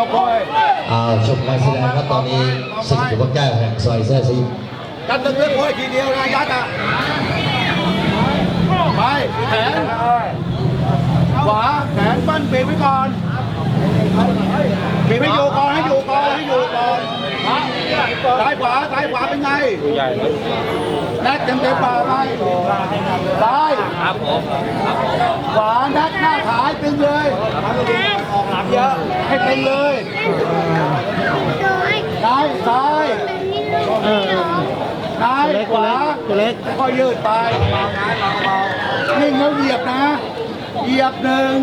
การแสดงครับตอนนี้สิงห์อยู่บนแก้วแห่งซอยแซ่ซิงดันตึงเลือกโอยทีเดียวนะยัดอะไปแขนขวาแขนปั้นเบรกไว้ก่อนเบรกให้อยู่ก่อนให้อยู่ก่อนให้อยู่ก่อนซ้ายขวาซ้ายขวาเป็นไงแนทเต็มเต็มปากไปซ้ายครับผมครับผมขวาแนทหน้าขายตึงเลยออกหลังเยอะให้ตึงเลยซ้ายซ้ายซ้ายขวาเล็กค่อยยืดไปนิ่งแล้วเหยียบนะเหยียบหนึ่ง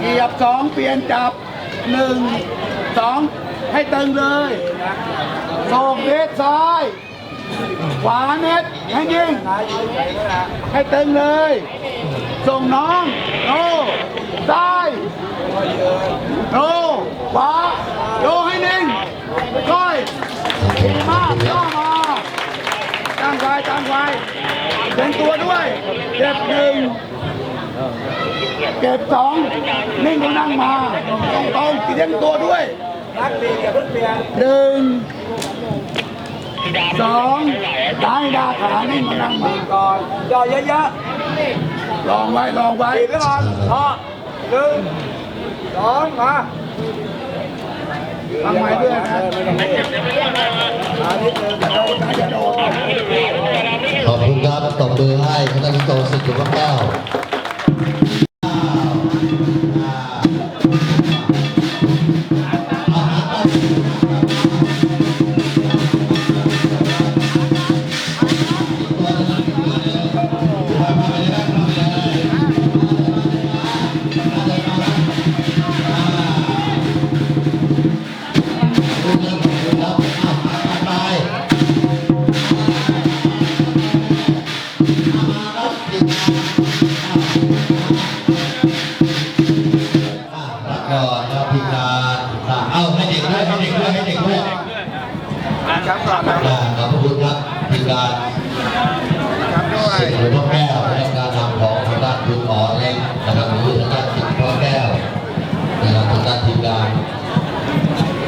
เหยียบสองเปลี่ยนจับหนึ่งสองให้ตึงเลยส่งเน็ตซ้าย ขวาเน็ตให้ยิงให้เตึงเลย ส่งน้องโนซ้ายโนขวาโยให้นิ่งค่อยดีมากย่อมาตั้งไว้ตั้งไว้เดินตัวด้วยเก็บหนึ่งเก็บสองนิ่งก็นั่งมาตรงตรงเลี้ยงตัวด้วยรักดีอย่าเพิ่งเปลี่ยนหนึ่ง สองได้ดาขานิ่งมานั่งมาก่อนย่อเยอะๆลองไว้ลองไว้ปีกไว้ก่อนพอหนึ่งสองมาทำไมด้วยนะอาทิตย์หนึ่งจะโดนจะโดนขอบคุณครับตบมือให้คณะลิโตสิงห์อยู่บนแก้ว ก่อนนะขอบพระคุณครับพิการครับด้วยสิงห์หลวงพ่อแก้วและการนำของทางด้านคุณหมอเล็กนะครับหรือทางด้านสิงห์หลวงพ่อแก้วนะครับทางด้านทีมงาน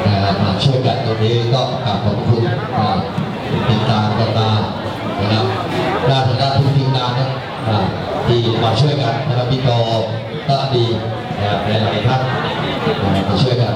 นะครับมาช่วยกันตรงนี้ก็กราบขอบคุณอ่าติดตามกันมานะครับด้านทางด้านทุกทีมงานนะที่มาช่วยกันนะครับพี่โตก็ดีนะครับหลายๆท่านมาช่วยกัน